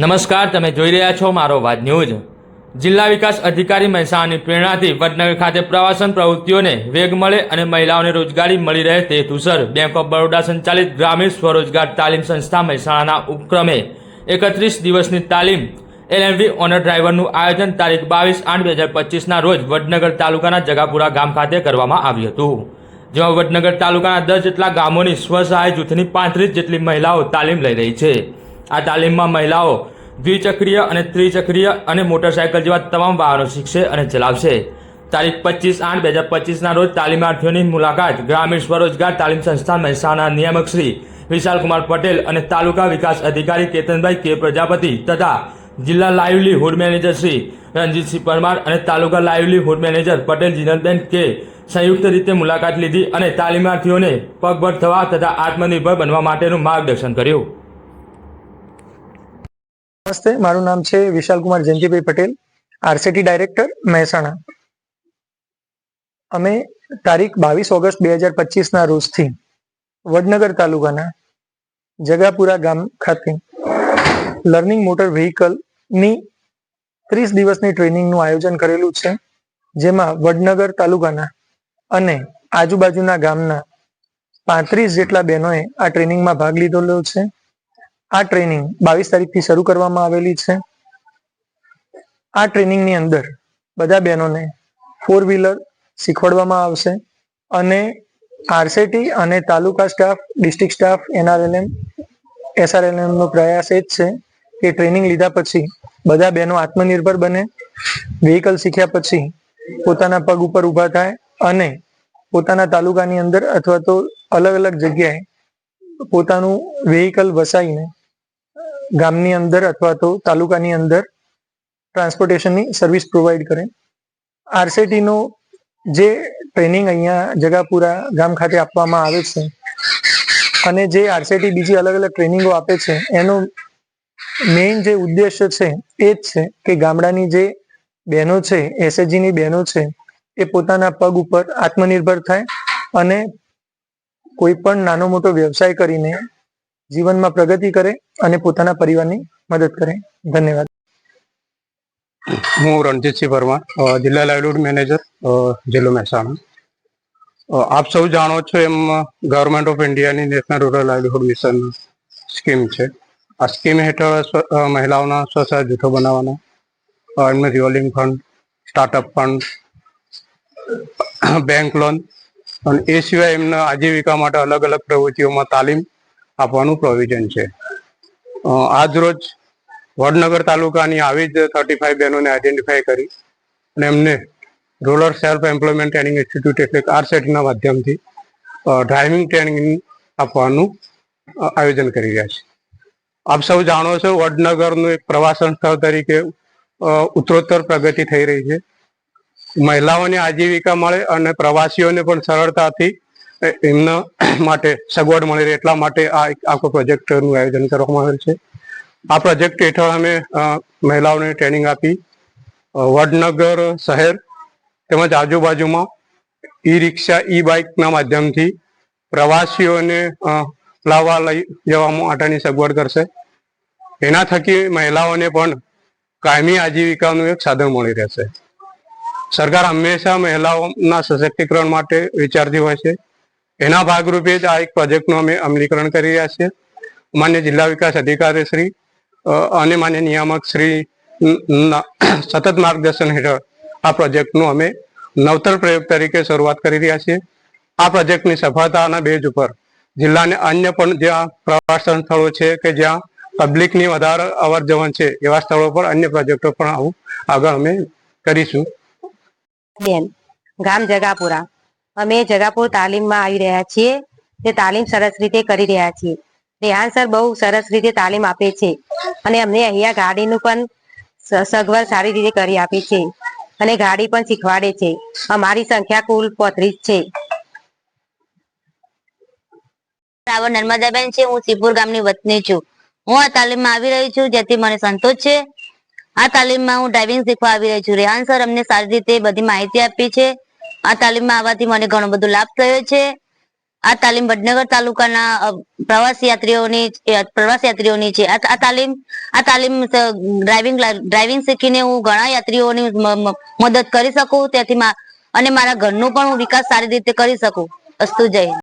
નમસ્કાર, તમે જોઈ રહ્યા છો મારો વાત ન્યૂઝ. જિલ્લા વિકાસ અધિકારી મહેસાણાની પ્રેરણાથી વડનગર ખાતે પ્રવાસન પ્રવૃત્તિઓને વેગ મળે અને મહિલાઓને રોજગારી મળી રહે તે હેતુસર બેંક ઓફ બરોડા સંચાલિત ગ્રામીણ સ્વરોજગાર તાલીમ સંસ્થા મહેસાણાના ઉપક્રમે એકત્રીસ દિવસની તાલીમ એલએમવી ઓનર ડ્રાઈવરનું આયોજન તારીખ બાવીસ આઠ બે હજાર પચીસના રોજ વડનગર તાલુકાના જગાપુરા ગામ ખાતે કરવામાં આવ્યું હતું. જેમાં વડનગર તાલુકાના દસ જેટલા ગામોની સ્વસહાય જૂથની પાંત્રીસ જેટલી મહિલાઓ તાલીમ લઈ રહી છે. આ તાલીમમાં મહિલાઓ દ્વિચક્રીય અને ત્રિચક્રીય અને મોટરસાયકલ જેવા તમામ વાહનો શીખશે અને ચલાવશે. તારીખ પચીસ આઠ બે હજાર પચીસના રોજ તાલીમાર્થીઓની મુલાકાત ગ્રામીણ સ્વરોજગાર તાલીમ સંસ્થા મહેસાણા નિયામક શ્રી વિશાલકુમાર પટેલ અને તાલુકા વિકાસ અધિકારી કેતનભાઈ કે પ્રજાપતિ તથા જિલ્લા લાઇવલીહુડ મેનેજર શ્રી રણજીતસિંહ પરમાર અને તાલુકા લાઇવલીહુડ મેનેજર પટેલ જીનલબેન કે સંયુક્ત રીતે મુલાકાત લીધી અને તાલીમાર્થીઓને પગભર થવા તથા આત્મનિર્ભર બનવા માટેનું માર્ગદર્શન કર્યું. નમસ્તે, મારું નામ છે વિશાલ કુમાર જયંતિભાઈ પટેલ આરસીટી ડાયરેક્ટર, મહેસાણા. અમે તારીખ બાવીસ ઓગસ્ટ બે હજાર પચીસના રોજથી વડનગર તાલુકાના જગાપુરા ગામ ખાતે લર્નિંગ મોટર વ્હીકલની ત્રીસ દિવસની ટ્રેનિંગનું આયોજન કરેલું છે, જેમાં વડનગર તાલુકાના અને આજુબાજુના ગામના પાંત્રીસ જેટલા બહેનોએ આ ટ્રેનિંગમાં ભાગ લીધેલો છે. આ ટ્રેનિંગ બાવીસ તારીખથી શરૂ કરવામાં આવેલી છે. આ ટ્રેનિંગની અંદર બધા બહેનોને ફોર વ્હીલર શીખવાડવામાં આવશે અને આરસીટી અને તાલુકા સ્ટાફ ડિસ્ટ્રિક્ટ સ્ટાફ એનઆરએલએમ નો પ્રયાસ એ જ છે કે ટ્રેનિંગ લીધા પછી બધા બહેનો આત્મનિર્ભર બને વ્હીકલ શીખ્યા પછી પોતાના પગ ઉપર ઊભા થાય અને પોતાના તાલુકાની અંદર અથવા તો અલગ અલગ જગ્યાએ પોતાનું વ્હીકલ વસાવીને ગામની અંદર અથવા તો તાલુકાની અંદર ટ્રાન્સપોર્ટેશનની સર્વિસ પ્રોવાઈડ કરે. આરસીટી નો જે ટ્રેનિંગ અહીંયા જગાપુરા ગામ ખાતે આપવામાં આવે છે અને જે આરસીટી બીજી અલગ અલગ ટ્રેનિંગો આપે છે, એનો મેઇન જે ઉદ્દેશ્ય છે એ જ છે કે ગામડાની જે બહેનો છે, એસએચજીની બહેનો છે, એ પોતાના પગ ઉપર આત્મનિર્ભર થાય અને કોઈ પણ નાનો મોટો વ્યવસાય કરીને જીવનમાં પ્રગતિ કરે અને પોતાના પરિવારની મદદ કરે. ધન્યવાદ. હું રણજીતસિંહ અ, જિલ્લા લાઇવલીહુડ મેનેજર જિલ્લો મહેસાણા. આપ સૌ જાણો છો એમ ગવર્મેન્ટ ઓફ ઇન્ડિયાની national rural livelihood mission scheme છે. આ સ્કીમ હેઠળ મહિલાઓના સ્વસહાય જૂથો બનાવવાના એમને revolving fund startup fund bank loan અને એ સિવાય એમના આજીવિકા માટે અલગ અલગ પ્રવૃત્તિઓમાં તાલીમ આપવાનું પ્રોવિઝન છે. આજ રોજ વડનગર તાલુકાની આવી જ થર્ટી ફાઈવ બહેનોને આઈડેન્ટિફાઈ કરી અને એમને rural self employment training institute એટલે આરસેટના માધ્યમથી ડ્રાઇવિંગ ટ્રેનિંગ આપવાનું આયોજન કરી રહ્યા છે. આપ સૌ જાણો છો વડનગરનું એક પ્રવાસન સ્થળ તરીકે ઉત્તરોત્તર પ્રગતિ થઈ રહી છે. મહિલાઓને આજીવિકા મળે અને પ્રવાસીઓને પણ સરળતાથી એમના માટે સગવડ મળી રહે એટલા માટે આ એક આખો પ્રોજેક્ટનું આયોજન કરવામાં આવેલ છે. આ પ્રોજેક્ટ હેઠળ અમે મહિલાઓને ટ્રેનિંગ આપી. વડનગર શહેર તેમજ આજુબાજુમાં ઈ રિક્ષા ઈ બાઇકના માધ્યમથી પ્રવાસીઓને લાવવા લઈ જવા માટેની સગવડ કરશે. એના થકી મહિલાઓને પણ કાયમી આજીવિકાનું એક સાધન મળી રહેશે. સરકાર હંમેશા મહિલાઓના સશક્તિકરણ માટે વિચારતી હોય છે. એના ભાગરૂપે જ આ એક પ્રોજેક્ટનું અમે અમલીકરણ કરી રહ્યા છીએ. માન્ય જિલ્લા વિકાસ અધિકારી શ્રી અને માન્ય નિયામક શ્રી સતત માર્ગદર્શન હેઠળ આ પ્રોજેક્ટનું અમે નવતર પ્રયોગ તરીકે શરૂઆત કરી રહ્યા છીએ. આ પ્રોજેક્ટની સફળતાના બેઝ ઉપર જિલ્લાને અન્ય પણ જ્યાં પ્રવાસન સ્થળો છે કે જ્યાં પબ્લિકની વધારે અવર જવર છે એવા સ્થળો પર અન્ય પ્રોજેક્ટો પણ આવું આગળ અમે કરીશું. ગામ જગાપુરા. અમે જગાપુર તાલીમમાં આવી રહ્યા છીએ. તે તાલીમ સરસ રીતે કરી રહ્યા છીએ. રેહાન સર બહુ સરસ રીતે તાલીમ આપે છે. અને અમને અહીંયા ગાડીનું પણ સગવડ સારી રીતે કરી આપી છે. અને ગાડી પણ શીખવાડે છે. અમારી સંખ્યા કુલ પોત્રીસ છે. રાવળ નર્મદાબેન છે. હું સિપુર ગામની વતની છું. હું આ તાલીમમાં આવી રહી છું, જેથી મને સંતોષ છે. આ તાલીમમાં હું ડ્રાઇવિંગ શીખવા આવી રહી છું. રેહાન સર અમને સારી રીતે બધી માહિતી આપી છે. આ તાલીમમાં આવવાથી મને ઘણો બધો લાભ થયો છે. આ તાલીમ વડનગર તાલુકાના પ્રવાસ યાત્રીઓની પ્રવાસ યાત્રીઓની છે. આ તાલીમ આ તાલીમ ડ્રાઇવિંગ ડ્રાઇવિંગ શીખીને હું ઘણા યાત્રીઓની મદદ કરી શકું. તેથી અને મારા ઘરનું પણ હું વિકાસ સારી રીતે કરી શકું. અસ્તુ જય.